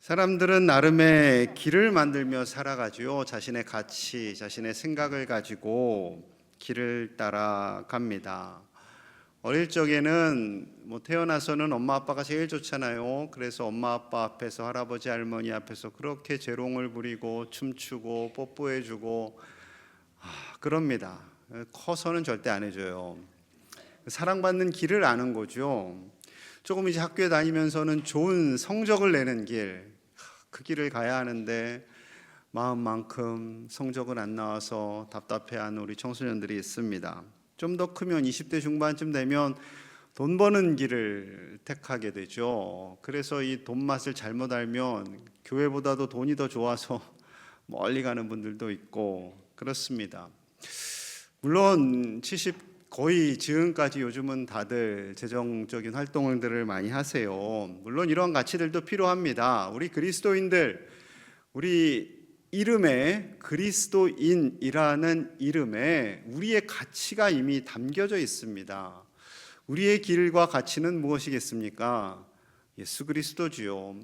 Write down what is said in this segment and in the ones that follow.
사람들은 나름의 길을 만들며 살아가지요. 자신의 가치, 자신의 생각을 가지고 길을 따라갑니다. 어릴 적에는 뭐 태어나서는 엄마 아빠가 제일 좋잖아요. 그래서 엄마 아빠 앞에서 할아버지 할머니 앞에서 그렇게 재롱을 부리고 춤추고 뽀뽀해주고 아, 그럽니다. 커서는 절대 안 해줘요. 사랑받는 길을 아는 거죠. 조금 이제 학교에 다니면서는 좋은 성적을 내는 길, 그 길을 가야 하는데 마음만큼 성적은 안 나와서 답답해하는 우리 청소년들이 있습니다. 좀 더 크면 20대 중반쯤 되면 돈 버는 길을 택하게 되죠. 그래서 이 돈 맛을 잘못 알면 교회보다도 돈이 더 좋아서 멀리 가는 분들도 있고 그렇습니다. 물론 70 거의 지금까지 요즘은 다들 재정적인 활동들을 많이 하세요. 물론 이러한 가치들도 필요합니다. 우리 그리스도인들 우리 이름에 그리스도인이라는 이름에 우리의 가치가 이미 담겨져 있습니다. 우리의 길과 가치는 무엇이겠습니까? 예수 그리스도지요.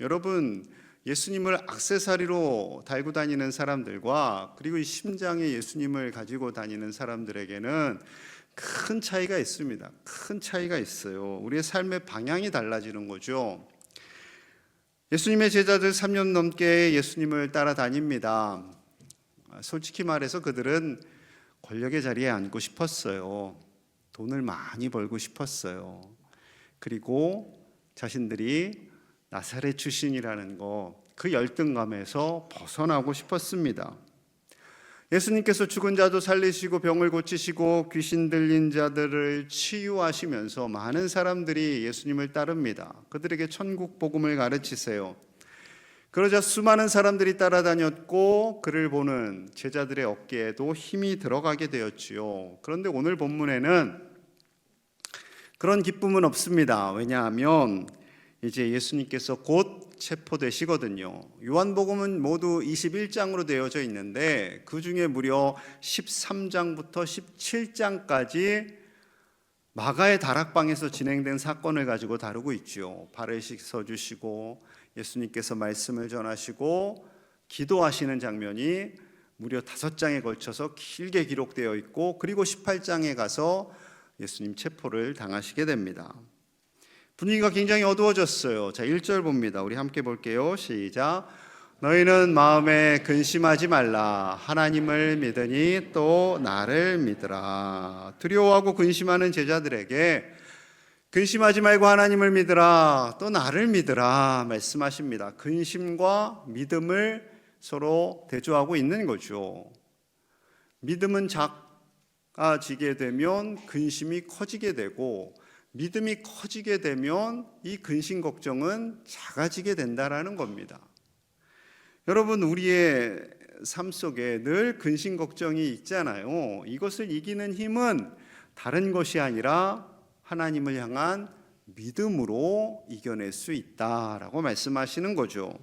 여러분 예수님을 악세사리로 달고 다니는 사람들과 그리고 이 심장에 예수님을 가지고 다니는 사람들에게는 큰 차이가 있습니다. 큰 차이가 있어요. 우리의 삶의 방향이 달라지는 거죠. 예수님의 제자들 3년 넘게 예수님을 따라다닙니다. 솔직히 말해서 그들은 권력의 자리에 앉고 싶었어요. 돈을 많이 벌고 싶었어요. 그리고 자신들이 나사렛 출신이라는 거 그 열등감에서 벗어나고 싶었습니다. 예수님께서 죽은 자도 살리시고 병을 고치시고 귀신 들린 자들을 치유하시면서 많은 사람들이 예수님을 따릅니다. 그들에게 천국 복음을 가르치세요. 그러자 수많은 사람들이 따라다녔고 그를 보는 제자들의 어깨에도 힘이 들어가게 되었지요. 그런데 오늘 본문에는 그런 기쁨은 없습니다. 왜냐하면 이제 예수님께서 곧 체포되시거든요. 요한복음은 모두 21장으로 되어져 있는데 그 중에 무려 13장부터 17장까지 마가의 다락방에서 진행된 사건을 가지고 다루고 있죠. 발을 씻어 주시고 예수님께서 말씀을 전하시고 기도하시는 장면이 무려 다섯 장에 걸쳐서 길게 기록되어 있고 그리고 18장에 가서 예수님 체포를 당하시게 됩니다. 분위기가 굉장히 어두워졌어요. 자, 1절 봅니다. 우리 함께 볼게요. 시작. 너희는 마음에 근심하지 말라. 하나님을 믿으니 또 나를 믿으라. 두려워하고 근심하는 제자들에게 근심하지 말고 하나님을 믿으라. 또 나를 믿으라. 말씀하십니다. 근심과 믿음을 서로 대조하고 있는 거죠. 믿음은 작아지게 되면 근심이 커지게 되고 믿음이 커지게 되면 이 근심 걱정은 작아지게 된다라는 겁니다. 여러분 우리의 삶 속에 늘 근심 걱정이 있잖아요. 이것을 이기는 힘은 다른 것이 아니라 하나님을 향한 믿음으로 이겨낼 수 있다라고 말씀하시는 거죠.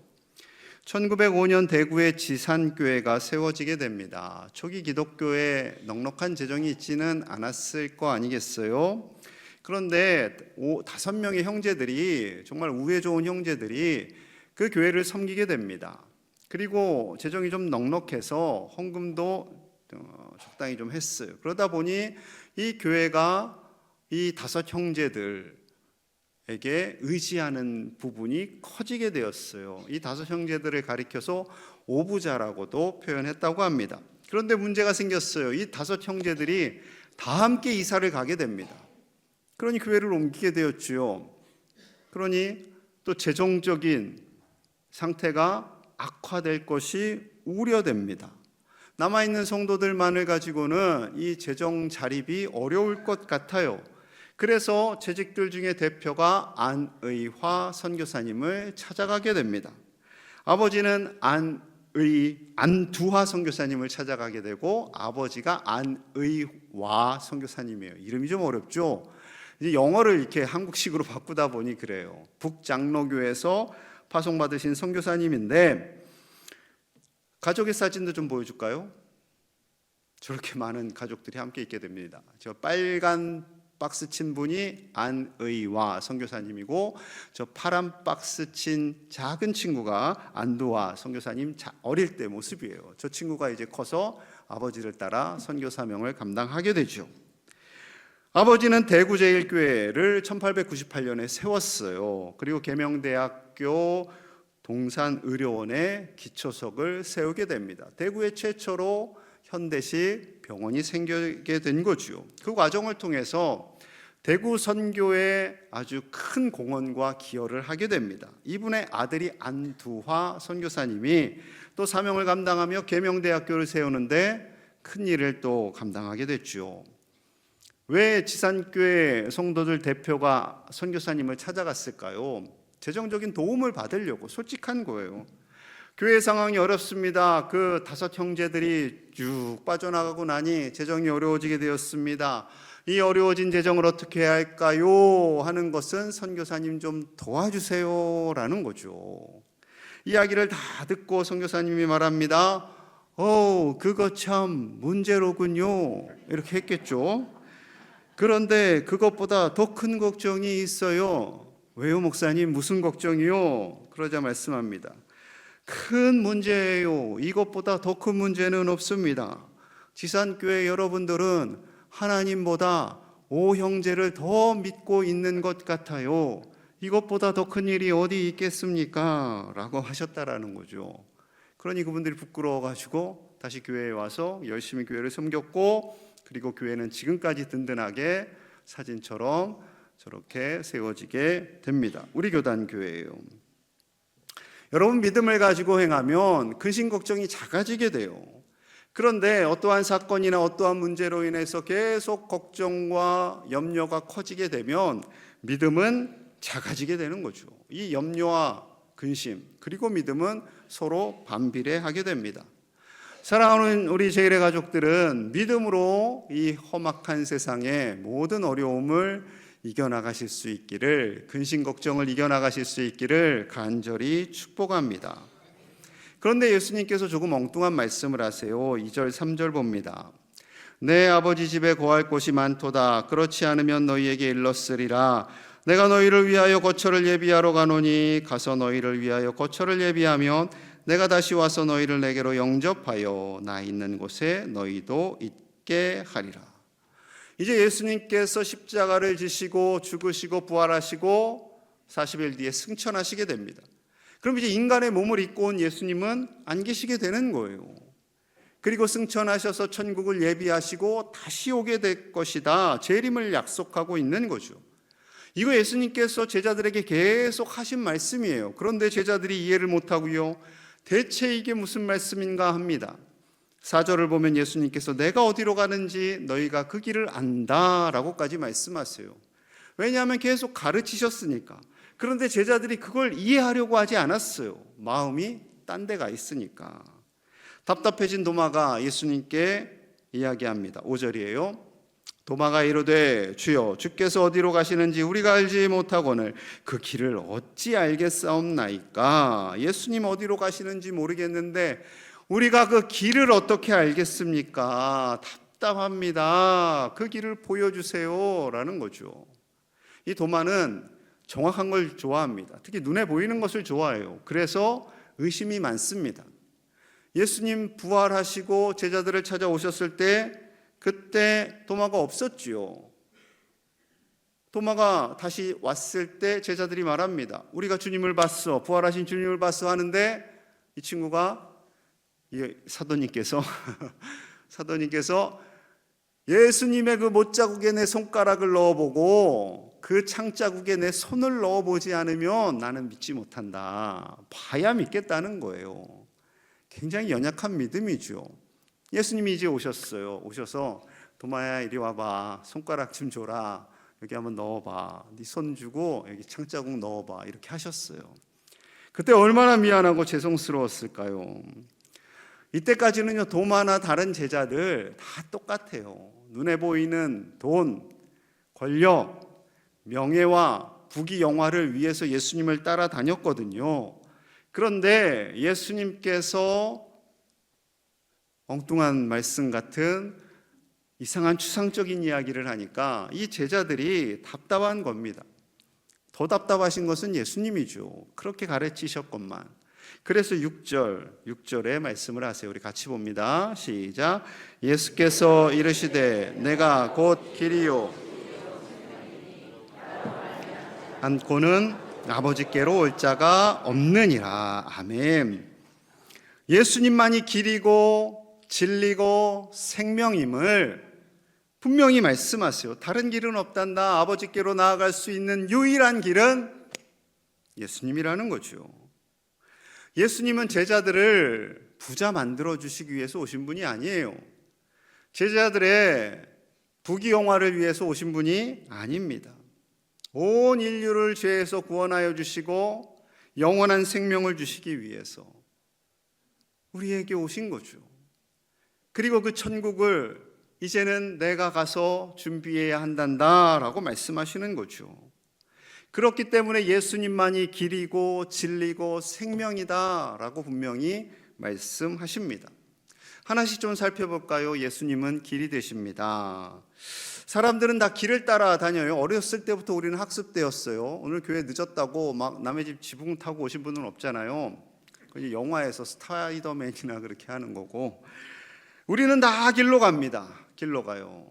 1905년 대구의 지산교회가 세워지게 됩니다. 초기 기독교에 넉넉한 재정이 있지는 않았을 거 아니겠어요? 그런데 오, 다섯 명의 형제들이 정말 우애 좋은 형제들이 그 교회를 섬기게 됩니다. 그리고 재정이 좀 넉넉해서 헌금도 어, 적당히 좀 했어요. 그러다 보니 이 교회가 이 다섯 형제들에게 의지하는 부분이 커지게 되었어요. 이 다섯 형제들을 가리켜서 오부자라고도 표현했다고 합니다. 그런데 문제가 생겼어요. 이 다섯 형제들이 다 함께 이사를 가게 됩니다. 그러니 교회를 옮기게 되었지요. 그러니 또 재정적인 상태가 악화될 것이 우려됩니다. 남아있는 성도들만을 가지고는 이 재정 자립이 어려울 것 같아요. 그래서 재직들 중에 대표가 안의화 선교사님을 찾아가게 됩니다. 아버지는 안의 안두화 선교사님을 찾아가게 되고 아버지가 안의화 선교사님이에요. 이름이 좀 어렵죠. 이제 영어를 이렇게 한국식으로 바꾸다 보니 그래요. 북장로교에서 파송받으신 선교사님인데 가족의 사진도 좀 보여줄까요? 저렇게 많은 가족들이 함께 있게 됩니다. 저 빨간 박스 친 분이 안의와 선교사님이고 저 파란 박스 친 작은 친구가 안도와 선교사님 자- 어릴 때 모습이에요. 저 친구가 이제 커서 아버지를 따라 선교 사명을 감당하게 되죠. 아버지는 대구 제일교회를 1898년에 세웠어요. 그리고 계명대학교 동산의료원에 기초석을 세우게 됩니다. 대구에 최초로 현대식 병원이 생기게 된 거죠. 그 과정을 통해서 대구 선교에 아주 큰 공헌과 기여를 하게 됩니다. 이분의 아들이 안두화 선교사님이 또 사명을 감당하며 계명대학교를 세우는데 큰 일을 또 감당하게 됐죠. 왜 지산교회 성도들 대표가 선교사님을 찾아갔을까요? 재정적인 도움을 받으려고 솔직한 거예요. 교회 상황이 어렵습니다. 그 다섯 형제들이 쭉 빠져나가고 나니 재정이 어려워지게 되었습니다. 이 어려워진 재정을 어떻게 해야 할까요? 하는 것은 선교사님 좀 도와주세요라는 거죠. 이야기를 다 듣고 선교사님이 말합니다. 어, 그거 참 문제로군요. 이렇게 했겠죠. 그런데 그것보다 더 큰 걱정이 있어요. 왜요, 목사님? 무슨 걱정이요? 그러자 말씀합니다. 큰 문제예요. 이것보다 더 큰 문제는 없습니다. 지산교회 여러분들은 하나님보다 오 형제를 더 믿고 있는 것 같아요. 이것보다 더 큰 일이 어디 있겠습니까? 라고 하셨다라는 거죠. 그러니 그분들이 부끄러워가지고 다시 교회에 와서 열심히 교회를 섬겼고 그리고 교회는 지금까지 든든하게 사진처럼 저렇게 세워지게 됩니다. 우리 교단 교회예요. 여러분 믿음을 가지고 행하면 근심 걱정이 작아지게 돼요. 그런데 어떠한 사건이나 어떠한 문제로 인해서 계속 걱정과 염려가 커지게 되면 믿음은 작아지게 되는 거죠. 이 염려와 근심 그리고 믿음은 서로 반비례하게 됩니다. 사랑하는 우리 제일의 가족들은 믿음으로 이 험악한 세상의 모든 어려움을 이겨나가실 수 있기를 근심 걱정을 이겨나가실 수 있기를 간절히 축복합니다. 그런데 예수님께서 조금 엉뚱한 말씀을 하세요. 2절 3절 봅니다. 내 아버지 집에 거할 곳이 많도다. 그렇지 않으면 너희에게 일렀으리라. 내가 너희를 위하여 거처를 예비하러 가노니 가서 너희를 위하여 거처를 예비하면 내가 다시 와서 너희를 내게로 영접하여 나 있는 곳에 너희도 있게 하리라. 이제 예수님께서 십자가를 지시고 죽으시고 부활하시고 40일 뒤에 승천하시게 됩니다. 그럼 이제 인간의 몸을 입고 온 예수님은 안 계시게 되는 거예요. 그리고 승천하셔서 천국을 예비하시고 다시 오게 될 것이다. 재림을 약속하고 있는 거죠. 이거 예수님께서 제자들에게 계속 하신 말씀이에요. 그런데 제자들이 이해를 못하고요. 대체 이게 무슨 말씀인가 합니다. 사절을 보면 예수님께서 내가 어디로 가는지 너희가 그 길을 안다 라고까지 말씀하세요. 왜냐하면 계속 가르치셨으니까. 그런데 제자들이 그걸 이해하려고 하지 않았어요. 마음이 딴 데가 있으니까. 답답해진 도마가 예수님께 이야기합니다. 5절이에요. 도마가 이르되 주여 주께서 어디로 가시는지 우리가 알지 못하거늘 그 길을 어찌 알겠사옵나이까? 예수님 어디로 가시는지 모르겠는데 우리가 그 길을 어떻게 알겠습니까? 답답합니다. 그 길을 보여주세요 라는 거죠. 이 도마는 정확한 걸 좋아합니다. 특히 눈에 보이는 것을 좋아해요. 그래서 의심이 많습니다. 예수님 부활하시고 제자들을 찾아오셨을 때 그때 도마가 없었지요. 도마가 다시 왔을 때 제자들이 말합니다. 우리가 주님을 봤어. 부활하신 주님을 봤어 하는데 이 친구가 이 사도님께서 사도님께서 예수님의 그 못자국에 내 손가락을 넣어보고 그 창자국에 내 손을 넣어보지 않으면 나는 믿지 못한다. 봐야 믿겠다는 거예요. 굉장히 연약한 믿음이죠. 예수님이 이제 오셨어요. 오셔서 도마야 이리 와봐. 손가락 좀 줘라. 여기 한번 넣어봐. 네 손 주고 여기 창자국 넣어봐. 이렇게 하셨어요. 그때 얼마나 미안하고 죄송스러웠을까요? 이때까지는요 도마나 다른 제자들 다 똑같아요. 눈에 보이는 돈, 권력, 명예와 부귀 영화를 위해서 예수님을 따라다녔거든요. 그런데 예수님께서 엉뚱한 말씀 같은 이상한 추상적인 이야기를 하니까 이 제자들이 답답한 겁니다. 더 답답하신 것은 예수님이죠. 그렇게 가르치셨건만. 그래서 6절, 6절에 말씀을 하세요. 우리 같이 봅니다. 시작. 예수께서 이르시되 내가 곧 길이요 않고는 아버지께로 올 자가 없느니라. 아멘. 예수님만이 길이고 진리고 생명임을 분명히 말씀하세요. 다른 길은 없단다. 아버지께로 나아갈 수 있는 유일한 길은 예수님이라는 거죠. 예수님은 제자들을 부자 만들어 주시기 위해서 오신 분이 아니에요. 제자들의 부귀영화를 위해서 오신 분이 아닙니다. 온 인류를 죄에서 구원하여 주시고 영원한 생명을 주시기 위해서 우리에게 오신 거죠. 그리고 그 천국을 이제는 내가 가서 준비해야 한단다 라고 말씀하시는 거죠. 그렇기 때문에 예수님만이 길이고 진리고 생명이다 라고 분명히 말씀하십니다. 하나씩 좀 살펴볼까요? 예수님은 길이 되십니다. 사람들은 다 길을 따라 다녀요. 어렸을 때부터 우리는 학습되었어요. 오늘 교회 늦었다고 막 남의 집 지붕 타고 오신 분은 없잖아요. 영화에서 스타이더맨이나 그렇게 하는 거고 우리는 다 길로 갑니다. 길로 가요.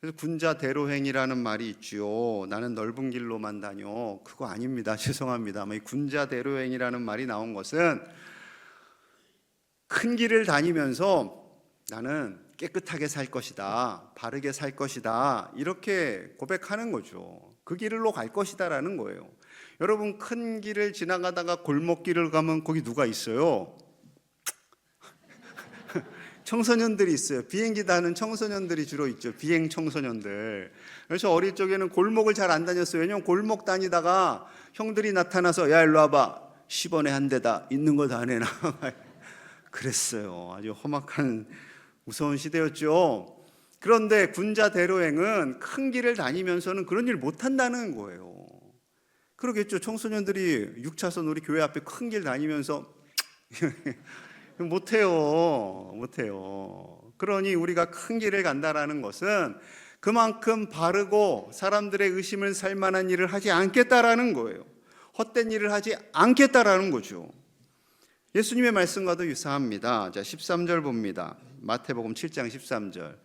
그래서 군자 대로행이라는 말이 있지요. 나는 넓은 길로만 다녀. 그거 아닙니다. 죄송합니다. 이 군자 대로행이라는 말이 나온 것은 큰 길을 다니면서 나는 깨끗하게 살 것이다. 바르게 살 것이다. 이렇게 고백하는 거죠. 그 길로 갈 것이다라는 거예요. 여러분 큰 길을 지나가다가 골목길을 가면 거기 누가 있어요? 청소년들이 있어요. 비행기 타는 청소년들이 주로 있죠. 비행 청소년들. 그래서 어릴 적에는 골목을 잘 안 다녔어요. 왜냐면 골목 다니다가 형들이 나타나서 야 일로 와봐. 10원에 한 대다. 있는 거 다 내놔. 그랬어요. 아주 험악한 무서운 시대였죠. 그런데 군자 대로행은 큰 길을 다니면서는 그런 일 못 한다는 거예요. 그러겠죠. 청소년들이 6차선 우리 교회 앞에 큰 길 다니면서 못해요. 못해요. 그러니 우리가 큰 길을 간다라는 것은 그만큼 바르고 사람들의 의심을 살 만한 일을 하지 않겠다라는 거예요. 헛된 일을 하지 않겠다라는 거죠. 예수님의 말씀과도 유사합니다. 자, 13절 봅니다. 마태복음 7장 13절.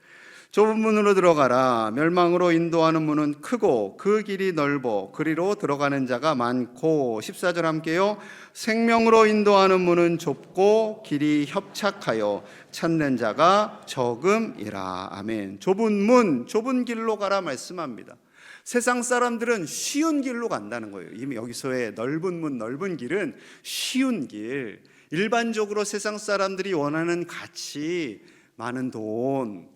좁은 문으로 들어가라. 멸망으로 인도하는 문은 크고 그 길이 넓어 그리로 들어가는 자가 많고 14절 함께요. 생명으로 인도하는 문은 좁고 길이 협착하여 찾는 자가 적음이라. 아멘. 좁은 문, 좁은 길로 가라 말씀합니다. 세상 사람들은 쉬운 길로 간다는 거예요. 이미 여기서의 넓은 문, 넓은 길은 쉬운 길. 일반적으로 세상 사람들이 원하는 가치, 많은 돈,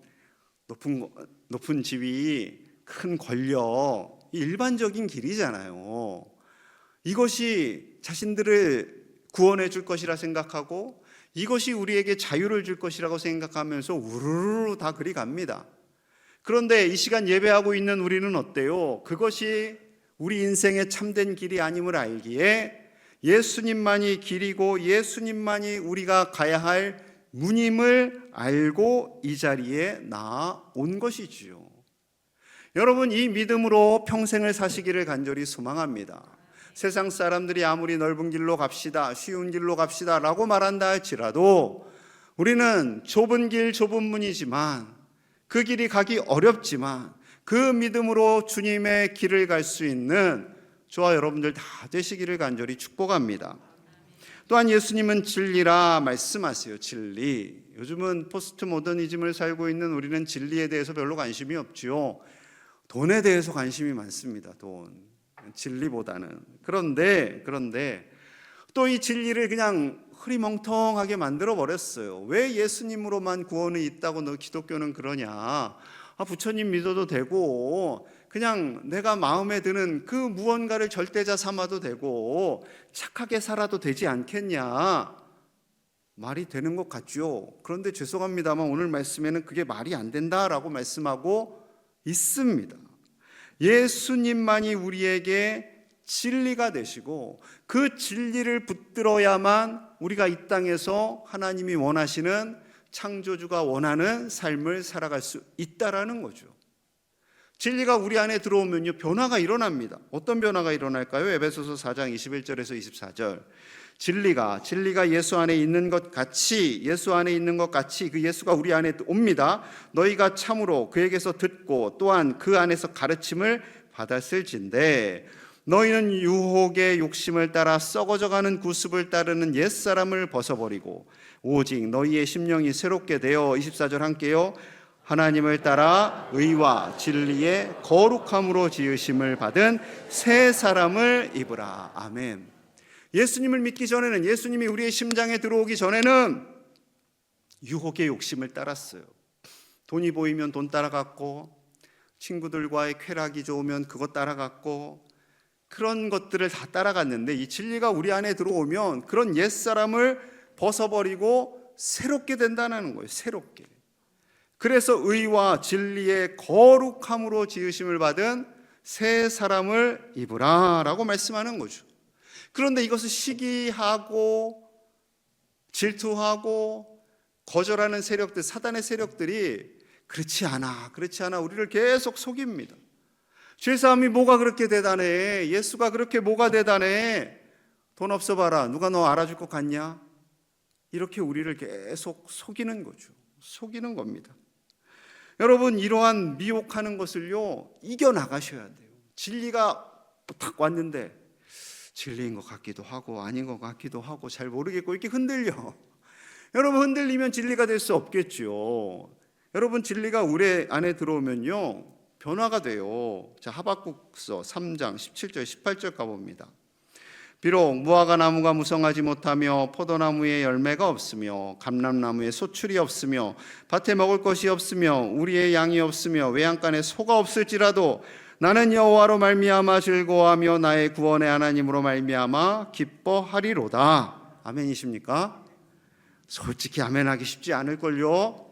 높은 높은 지위, 큰 권력, 일반적인 길이잖아요. 이것이 자신들을 구원해 줄 것이라 생각하고 이것이 우리에게 자유를 줄 것이라고 생각하면서 우르르 다 그리 갑니다. 그런데 이 시간 예배하고 있는 우리는 어때요? 그것이 우리 인생의 참된 길이 아님을 알기에 예수님만이 길이고 예수님만이 우리가 가야 할 문임을 알고 이 자리에 나온 것이지요. 여러분 이 믿음으로 평생을 사시기를 간절히 소망합니다. 세상 사람들이 아무리 넓은 길로 갑시다, 쉬운 길로 갑시다 라고 말한다 할지라도 우리는 좁은 길, 좁은 문이지만 그 길이 가기 어렵지만 그 믿음으로 주님의 길을 갈 수 있는 저와 여러분들 다 되시기를 간절히 축복합니다. 또한 예수님은 진리라 말씀하세요. 진리. 요즘은 포스트 모더니즘을 살고 있는 우리는 진리에 대해서 별로 관심이 없지요. 돈에 대해서 관심이 많습니다. 돈. 진리보다는. 그런데 그런데 또 이 진리를 그냥 흐리멍텅하게 만들어 버렸어요. 왜 예수님으로만 구원이 있다고 너 기독교는 그러냐? 아, 부처님 믿어도 되고 그냥 내가 마음에 드는 그 무언가를 절대자 삼아도 되고 착하게 살아도 되지 않겠냐? 말이 되는 것 같죠. 그런데 죄송합니다만 오늘 말씀에는 그게 말이 안 된다라고 말씀하고 있습니다. 예수님만이 우리에게 진리가 되시고 그 진리를 붙들어야만 우리가 이 땅에서 하나님이 원하시는 창조주가 원하는 삶을 살아갈 수 있다라는 거죠. 진리가 우리 안에 들어오면요 변화가 일어납니다. 어떤 변화가 일어날까요? 에베소서 4장 21절에서 24절. 진리가 진리가 예수 안에 있는 것 같이 예수 안에 있는 것 같이 그 예수가 우리 안에 옵니다. 너희가 참으로 그에게서 듣고 또한 그 안에서 가르침을 받았을진데 너희는 유혹의 욕심을 따라 썩어져가는 구습을 따르는 옛 사람을 벗어버리고 오직 너희의 심령이 새롭게 되어 24절 함께요. 하나님을 따라 의와 진리의 거룩함으로 지으심을 받은 새 사람을 입으라. 아멘. 예수님을 믿기 전에는 예수님이 우리의 심장에 들어오기 전에는 유혹의 욕심을 따랐어요. 돈이 보이면 돈 따라갔고 친구들과의 쾌락이 좋으면 그것 따라갔고 그런 것들을 다 따라갔는데 이 진리가 우리 안에 들어오면 그런 옛 사람을 벗어버리고 새롭게 된다는 거예요. 새롭게. 그래서 의와 진리의 거룩함으로 지으심을 받은 새 사람을 입으라라고 말씀하는 거죠. 그런데 이것을 시기하고 질투하고 거절하는 세력들, 사단의 세력들이 그렇지 않아, 그렇지 않아 우리를 계속 속입니다. 죄사함이 뭐가 그렇게 대단해? 예수가 그렇게 뭐가 대단해? 돈 없어 봐라. 누가 너 알아줄 것 같냐? 이렇게 우리를 계속 속이는 거죠. 속이는 겁니다. 여러분 이러한 미혹하는 것을요 이겨 나가셔야 돼요. 진리가 딱 왔는데 진리인 것 같기도 하고 아닌 것 같기도 하고 잘 모르겠고 이렇게 흔들려. 여러분 흔들리면 진리가 될 수 없겠죠. 여러분 진리가 우리 안에 들어오면요 변화가 돼요. 자 하박국서 3장 17절 18절 가봅니다. 비록 무화과 나무가 무성하지 못하며 포도나무에 열매가 없으며 감람나무에 소출이 없으며 밭에 먹을 것이 없으며 우리의 양이 없으며 외양간에 소가 없을지라도 나는 여호와로 말미암아 즐거워하며 나의 구원의 하나님으로 말미암아 기뻐하리로다. 아멘이십니까? 솔직히 아멘하기 쉽지 않을 걸요.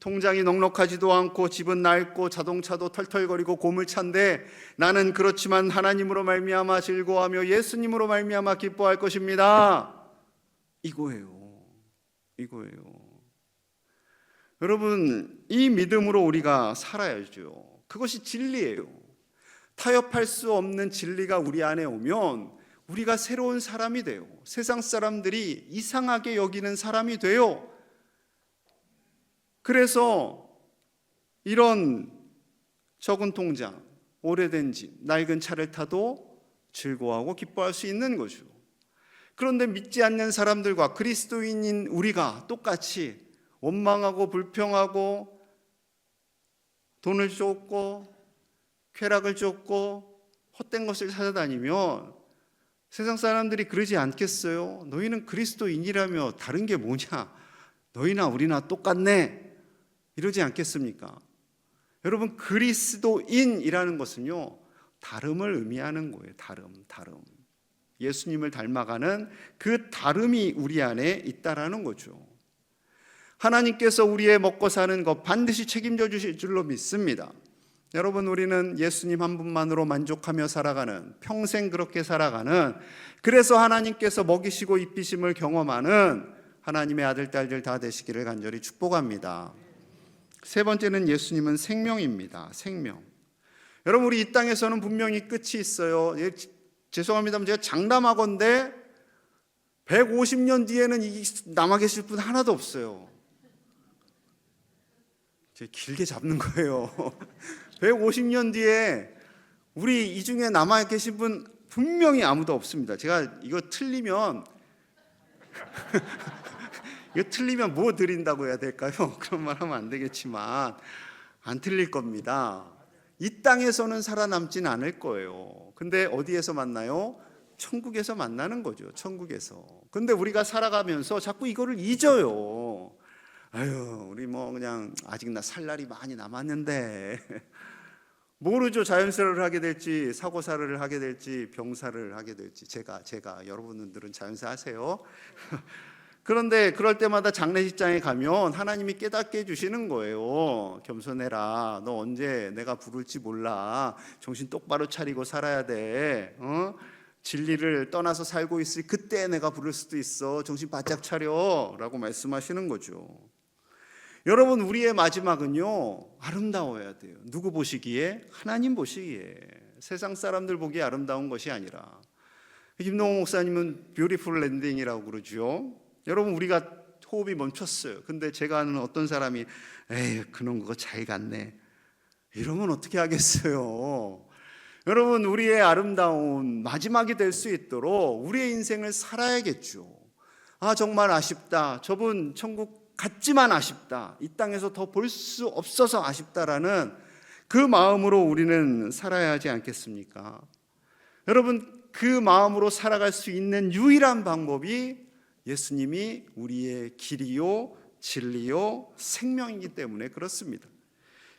통장이 넉넉하지도 않고 집은 낡고 자동차도 털털거리고 고물찬데 나는 그렇지만 하나님으로 말미암아 즐거워하며 예수님으로 말미암아 기뻐할 것입니다. 이거예요. 이거예요. 여러분 이 믿음으로 우리가 살아야죠. 그것이 진리예요. 타협할 수 없는 진리가 우리 안에 오면 우리가 새로운 사람이 돼요. 세상 사람들이 이상하게 여기는 사람이 돼요. 그래서 이런 적은 통장, 오래된 집, 낡은 차를 타도 즐거워하고 기뻐할 수 있는 거죠. 그런데 믿지 않는 사람들과 그리스도인인 우리가 똑같이 원망하고 불평하고 돈을 쫓고 쾌락을 쫓고 헛된 것을 찾아다니면 세상 사람들이 그러지 않겠어요? 너희는 그리스도인이라며 다른 게 뭐냐? 너희나 우리나 똑같네. 이러지 않겠습니까? 여러분 그리스도인이라는 것은요 다름을 의미하는 거예요. 다름, 다름. 예수님을 닮아가는 그 다름이 우리 안에 있다라는 거죠. 하나님께서 우리의 먹고 사는 것 반드시 책임져 주실 줄로 믿습니다. 여러분 우리는 예수님 한 분만으로 만족하며 살아가는 평생 그렇게 살아가는 그래서 하나님께서 먹이시고 입히심을 경험하는 하나님의 아들 딸들 다 되시기를 간절히 축복합니다. 세 번째는 예수님은 생명입니다. 생명. 여러분 우리 이 땅에서는 분명히 끝이 있어요. 예, 죄송합니다만 제가 장담하건데 150년 뒤에는 이 남아 계실 분 하나도 없어요. 제 길게 잡는 거예요. 150년 뒤에 우리 이 중에 남아 계신 분 분명히 아무도 없습니다. 제가 이거 틀리면 이거 틀리면 뭐 드린다고 해야 될까요? 그런 말 하면 안 되겠지만 안 틀릴 겁니다. 이 땅에서는 살아남진 않을 거예요. 근데 어디에서 만나요? 천국에서 만나는 거죠. 천국에서. 근데 우리가 살아가면서 자꾸 이거를 잊어요. 아유, 우리 뭐 그냥 아직 나 살 날이 많이 남았는데 모르죠. 자연사를 하게 될지 사고사를 하게 될지 병사를 하게 될지 제가 제가 여러분들은 자연사 하세요. 그런데 그럴 때마다 장례식장에 가면 하나님이 깨닫게 해주시는 거예요. 겸손해라. 너 언제 내가 부를지 몰라. 정신 똑바로 차리고 살아야 돼. 어? 진리를 떠나서 살고 있을 그때 내가 부를 수도 있어. 정신 바짝 차려. 라고 말씀하시는 거죠. 여러분 우리의 마지막은요 아름다워야 돼요. 누구 보시기에 하나님 보시기에 세상 사람들 보기에 아름다운 것이 아니라 김동호 목사님은 뷰티풀 랜딩이라고 그러죠. 여러분 우리가 호흡이 멈췄어요. 근데 제가 아는 어떤 사람이 에이 그놈 그거 잘 갔네. 이러면 어떻게 하겠어요? 여러분 우리의 아름다운 마지막이 될 수 있도록 우리의 인생을 살아야겠죠. 아 정말 아쉽다. 저분 천국 갔지만 아쉽다. 이 땅에서 더 볼 수 없어서 아쉽다라는 그 마음으로 우리는 살아야 하지 않겠습니까? 여러분 그 마음으로 살아갈 수 있는 유일한 방법이 예수님이 우리의 길이요 진리요 생명이기 때문에 그렇습니다.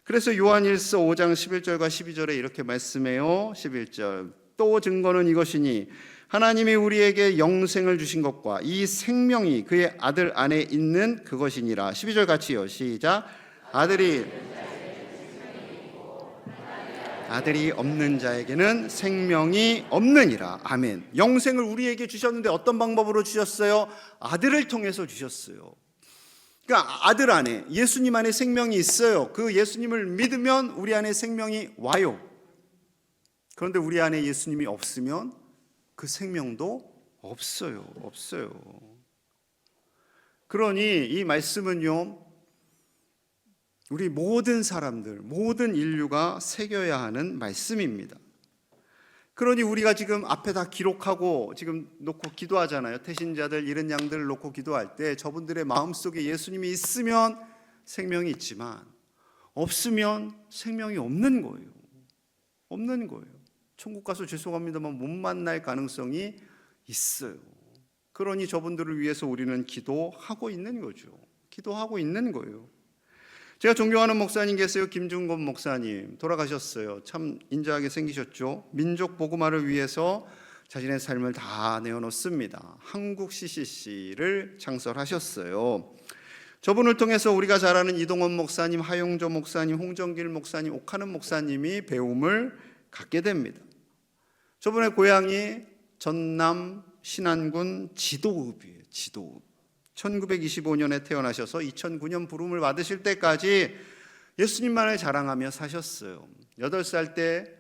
그래서 요한일서 5장 11절과 12절에 이렇게 말씀해요. 11절. 또 증거는 이것이니 하나님이 우리에게 영생을 주신 것과 이 생명이 그의 아들 안에 있는 그것이니라. 12절 같이요. 시작. 아들이 아들이 없는 자에게는 생명이 없느니라. 아멘. 영생을 우리에게 주셨는데 어떤 방법으로 주셨어요? 아들을 통해서 주셨어요. 그러니까 아들 안에 예수님 안에 생명이 있어요. 그 예수님을 믿으면 우리 안에 생명이 와요. 그런데 우리 안에 예수님이 없으면 그 생명도 없어요. 없어요. 그러니 이 말씀은요. 우리 모든 사람들, 모든 인류가 새겨야 하는 말씀입니다. 그러니 우리가 지금 앞에 다 기록하고 지금 놓고 기도하잖아요. 태신자들, 이른 양들을 놓고 기도할 때 저분들의 마음속에 예수님이 있으면 생명이 있지만 없으면 생명이 없는 거예요. 없는 거예요. 천국 가서 죄송합니다만 못 만날 가능성이 있어요. 그러니 저분들을 위해서 우리는 기도하고 있는 거죠. 기도하고 있는 거예요. 제가 존경하는 목사님 계세요. 김중건 목사님 돌아가셨어요. 참 인자하게 생기셨죠. 민족 복음화를 위해서 자신의 삶을 다 내어놓습니다. 한국 CCC를 창설하셨어요. 저분을 통해서 우리가 잘 아는 이동원 목사님, 하용조 목사님, 홍정길 목사님, 옥하는 목사님이 배움을 갖게 됩니다. 저분의 고향이 전남 신안군 지도읍이에요. 지도읍. 1925년에 태어나셔서 2009년 부름을 받으실 때까지 예수님만을 자랑하며 사셨어요. 8살 때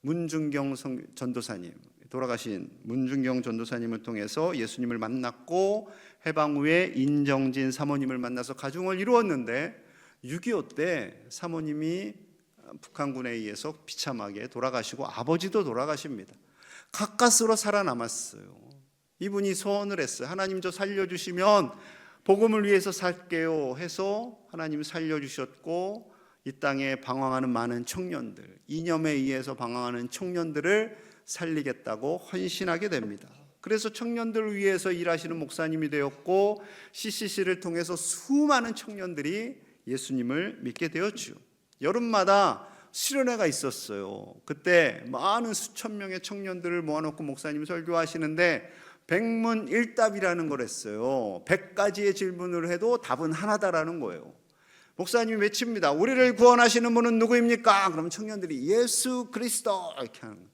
문중경 전도사님, 돌아가신 문중경 전도사님을 통해서 예수님을 만났고 해방 후에 인정진 사모님을 만나서 가정을 이루었는데 6.25 때 사모님이 북한군에 의해서 비참하게 돌아가시고 아버지도 돌아가십니다. 가까스로 살아남았어요. 이분이 소원을 했어요. 하나님 저 살려주시면 복음을 위해서 살게요 해서 하나님 살려주셨고 이 땅에 방황하는 많은 청년들, 이념에 의해서 방황하는 청년들을 살리겠다고 헌신하게 됩니다. 그래서 청년들을 위해서 일하시는 목사님이 되었고 CCC를 통해서 수많은 청년들이 예수님을 믿게 되었죠. 여름마다 수련회가 있었어요. 그때 많은 수천 명의 청년들을 모아놓고 목사님이 설교하시는데 백문일답이라는 걸 했어요. 백 가지의 질문을 해도 답은 하나다라는 거예요. 목사님이 외칩니다. 우리를 구원하시는 분은 누구입니까? 그럼 청년들이 예수 그리스도 이렇게 하는 거예요.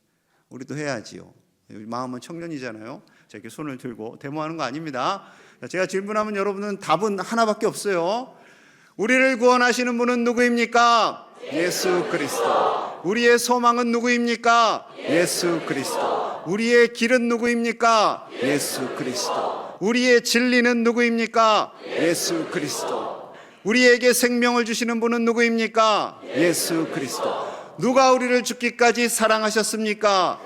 우리도 해야지요. 마음은 청년이잖아요. 자, 이렇게 손을 들고 데모하는 거 아닙니다. 제가 질문하면 여러분은 답은 하나밖에 없어요. 우리를 구원하시는 분은 누구입니까? 예수 그리스도. 우리의 소망은 누구입니까? 예수 그리스도. 우리의 길은 누구입니까? 예수 그리스도. 우리의 진리는 누구입니까? 예수 그리스도. 우리에게 생명을 주시는 분은 누구입니까? 예수 그리스도. 누가 우리를 죽기까지 사랑하셨습니까?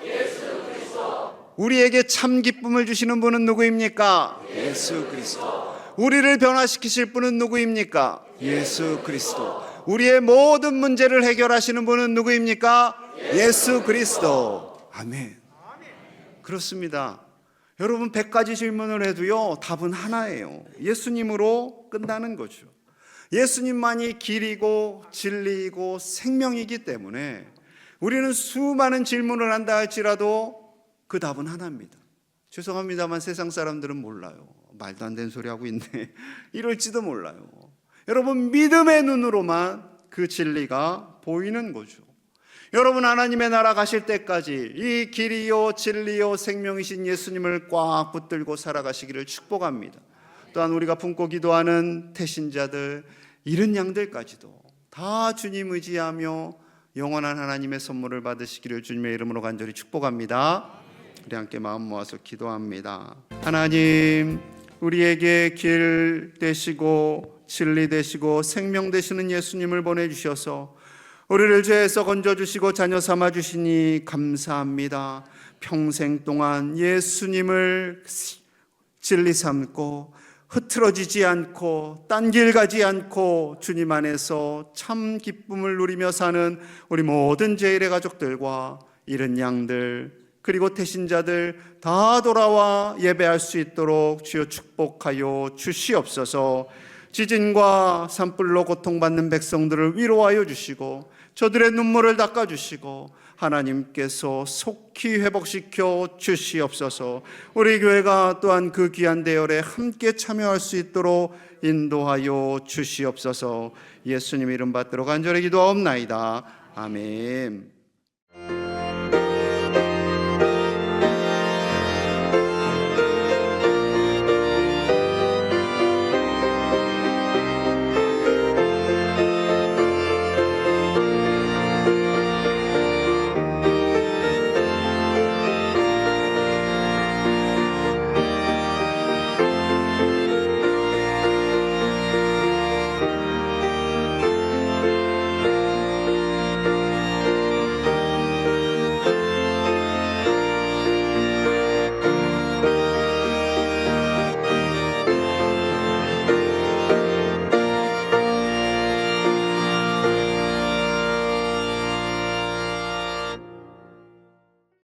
우리에게 참 기쁨을 주시는 분은 누구입니까? 예수 그리스도. 우리를 변화시키실 분은 누구입니까? 예수 그리스도. 우리의 모든 문제를 해결하시는 분은 누구입니까? 예수 그리스도. 아멘. 그렇습니다. 여러분 100가지 질문을 해도요. 답은 하나예요. 예수님으로 끝나는 거죠. 예수님만이 길이고 진리이고 생명이기 때문에 우리는 수많은 질문을 한다 할지라도 그 답은 하나입니다. 죄송합니다만 세상 사람들은 몰라요. 말도 안 되는 소리 하고 있네. 이럴지도 몰라요. 여러분 믿음의 눈으로만 그 진리가 보이는 거죠. 여러분 하나님의 나라 가실 때까지 이 길이요 진리요 생명이신 예수님을 꽉 붙들고 살아가시기를 축복합니다. 또한 우리가 품고 기도하는 태신자들, 이런 양들까지도 다 주님 의지하며 영원한 하나님의 선물을 받으시기를 주님의 이름으로 간절히 축복합니다. 우리 함께 마음 모아서 기도합니다. 하나님, 우리에게 길 되시고 진리 되시고 생명 되시는 예수님을 보내 주셔서 우리를 죄에서 건져 주시고 자녀 삼아 주시니 감사합니다. 평생 동안 예수님을 진리 삼고 흐트러지지 않고 딴 길 가지 않고 주님 안에서 참 기쁨을 누리며 사는 우리 모든 제일의 가족들과 이른 양들 그리고 태신자들 다 돌아와 예배할 수 있도록 주여 축복하여 주시옵소서. 지진과 산불로 고통받는 백성들을 위로하여 주시고 저들의 눈물을 닦아 주시고 하나님께서 속히 회복시켜 주시옵소서. 우리 교회가 또한 그 귀한 대열에 함께 참여할 수 있도록 인도하여 주시옵소서. 예수님 이름 받들어 간절히 기도하옵나이다. 아멘.